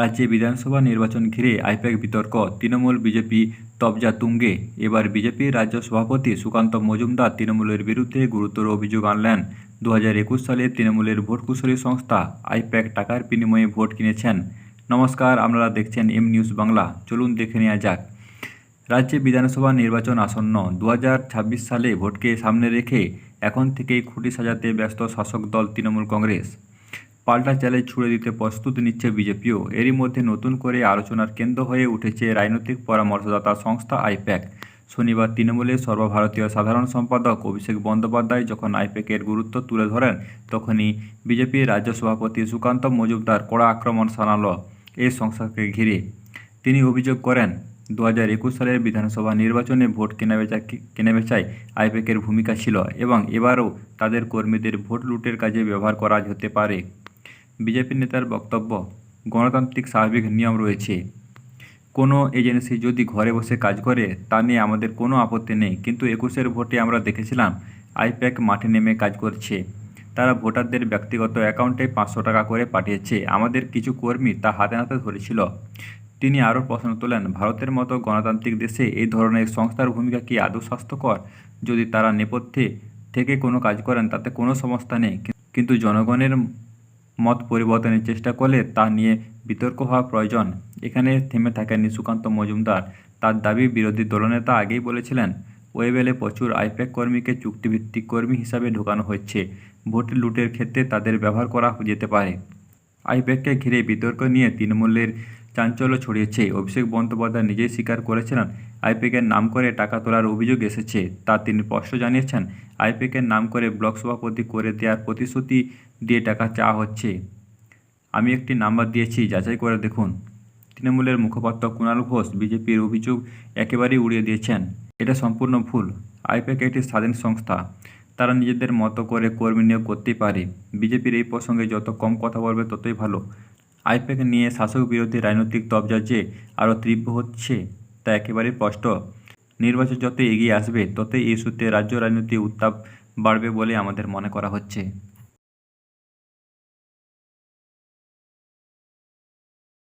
রাজ্যে বিধানসভা নির্বাচন ঘিরে আইপ্যাক বিতর্ক। তৃণমূল বিজেপি তবজা তুঙ্গে। এবার বিজেপির রাজ্য সভাপতি সুকান্ত মজুমদার তৃণমূলের বিরুদ্ধে গুরুতর অভিযোগ আনলেন। দু হাজার একুশ সালে তৃণমূলের ভোট কুশলী সংস্থা আইপ্যাক টাকার বিনিময়ে ভোট কিনেছেন। নমস্কার, আপনারা দেখছেন এম নিউজ বাংলা। চলুন দেখে নেওয়া যাক। রাজ্যে বিধানসভা নির্বাচন আসন্ন। দু হাজার ছাব্বিশ সালে ভোটকে সামনে রেখে এখন থেকেই খুঁটি সাজাতে ব্যস্ত শাসক দল তৃণমূল কংগ্রেস। পাল্টা চ্যালেঞ্জ ছুড়ে দিতে প্রস্তুতি নিচ্ছে বিজেপিও। এরই মধ্যে নতুন করে আলোচনার কেন্দ্র হয়ে উঠেছে রাজনৈতিক পরামর্শদাতা সংস্থা আইপ্যাক। শনিবার তৃণমূলের সর্বভারতীয় সাধারণ সম্পাদক অভিষেক বন্দ্যোপাধ্যায় যখন আইপ্যাকের গুরুত্ব তুলে ধরেন, তখনই বিজেপির রাজ্য সভাপতি সুকান্ত মজুমদার কড়া আক্রমণ শানালো এই সংস্থাকে ঘিরে। তিনি অভিযোগ করেন দু হাজার একুশ সালের বিধানসভা নির্বাচনে ভোট কেনাবেচা কেনাবেচায় আইপ্যাকের ভূমিকা ছিল এবং এবারও তাদের কর্মীদের ভোট লুটের কাজে ব্যবহার করা হতে পারে। বিজেপি নেতার বক্তব্য, গণতান্ত্রিক স্বাভাবিক নিয়ম রয়েছে। কোনো এজেন্সি যদি ঘরে বসে কাজ করে, তা নিয়ে আমাদের কোনো আপত্তি নেই। কিন্তু একুশের ভোটে আমরা দেখেছিলাম, আইপ্যাক মাঠে নেমে কাজ করছে। তারা ভোটারদের ব্যক্তিগত অ্যাকাউন্টে পাঁচশো টাকা করে পাঠিয়েছে। আমাদের কিছু কর্মী তা হাতে নাতে ধরেছিল। তিনি আরও প্রশ্ন তোলেন, ভারতের মতো গণতান্ত্রিক দেশে এই ধরনের সংস্থার ভূমিকা কি আদৌ স্বাস্থ্যকর? যদি তারা নেপথ্যে থেকে কোনো কাজ করেন, তাতে কোনো সমস্যা নেই। কিন্তু জনগণের মত পরিবর্তনের চেষ্টা করলে তা নিয়ে বিতর্ক হওয়া প্রয়োজন। এখানে থেমে থাকেননি সুকান্ত মজুমদার। তার দাবি, বিরোধী দলনেতা আগেই বলেছিলেন ওয়েবেলে প্রচুর আইপ্যাক কর্মীকে চুক্তিভিত্তিক কর্মী হিসাবে ঢোকানো হচ্ছে। ভোট লুটের ক্ষেত্রে তাদের ব্যবহার করা যেতে পারে। আইপ্যাককে ঘিরে বিতর্ক নিয়ে তৃণমূলের চাঞ্চল্য ছড়িয়েছে। অভিষেক বন্দ্যোপাধ্যায় নিজেই স্বীকার করেছিলেন আইপ্যাকের নাম করে টাকা তোলার অভিযোগ এসেছে। তা তিনি স্পষ্ট জানিয়েছেন আইপ্যাকের নাম করে ব্লক সভাপতি করে দেওয়ার প্রতিশ্রুতি দিয়ে টাকা চাওয়া হচ্ছে। আমি একটি নাম্বার দিয়েছি, যাচাই করে দেখুন। তৃণমূলের মুখপাত্র কুণাল ঘোষ বিজেপির অভিযোগ একেবারেই উড়িয়ে দিয়েছেন। এটা সম্পূর্ণ ভুল। আইপ্যাক একটি স্বাধীন সংস্থা। তারা নিজেদের মতো করে কর্মী নিয়োগ করতেই পারে। বিজেপির এই প্রসঙ্গে যত কম কথা বলবে, ততই ভালো। আইপ্যাক নিয়ে শাসক বিরোধী রাজনৈতিক তবজা যে আরও তীব্র হচ্ছে, তা একেবারেই স্পষ্ট। নির্বাচন যত এগিয়ে আসবে, ততই এই সূত্রে রাজ্য রাজনীতি উত্তাপ বাড়বে বলে আমাদের মনে করা হচ্ছে।